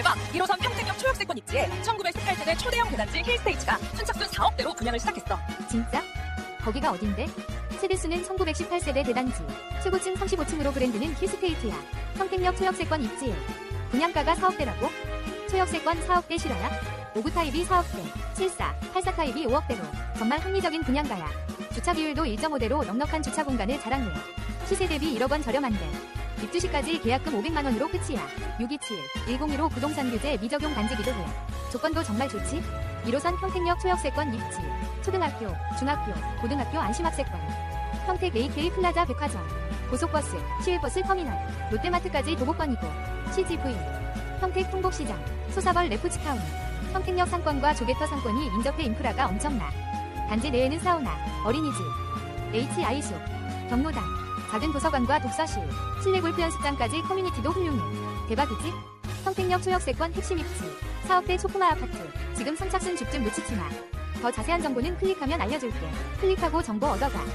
대박 1호선 평택역 초역세권 입지에 1918세대 초대형 대단지 힐스테이츠가 순착순 4억대로 분양을 시작했어. 진짜? 거기가 어딘데? 세대수는 1918세대 대단지. 최고층 35층으로 브랜드는 힐스테이트야. 평택역 초역세권 입지에. 분양가가 4억대라고? 초역세권 4억대 실화야? 5구 타입이 4억대, 74, 84 타입이 5억대로. 정말 합리적인 분양가야. 주차 비율도 1.5대로 넉넉한 주차 공간을 자랑해. 시세 대비 1억 원 저렴한데. 입주시까지 계약금 500만 원으로 끝이야. 627-1015 부동산 규제 미적용 단지 기도 해. 조건도 정말 좋지? 1호선 평택역 초역세권 입지. 초등학교, 중학교, 고등학교 안심학세권. 평택 AK 플라자 백화점. 고속버스, 시외버스 터미널. 롯데마트까지 도보권이고. CGV. 평택 풍복시장. 소사벌 레프츠타운. 평택역 상권과 조개터 상권이 인접해 인프라가 엄청나. 단지 내에는 사우나, 어린이집, HI숙, 경로당, 작은 도서관과 독서실, 실내 골프 연습장까지 커뮤니티도 훌륭해. 대박이지? 평택역 초역세권 핵심 입지. 사업대 초코마 아파트. 지금 선착순 죽좀 놓치지 마. 더 자세한 정보는 클릭하면 알려줄게. 클릭하고 정보 얻어가.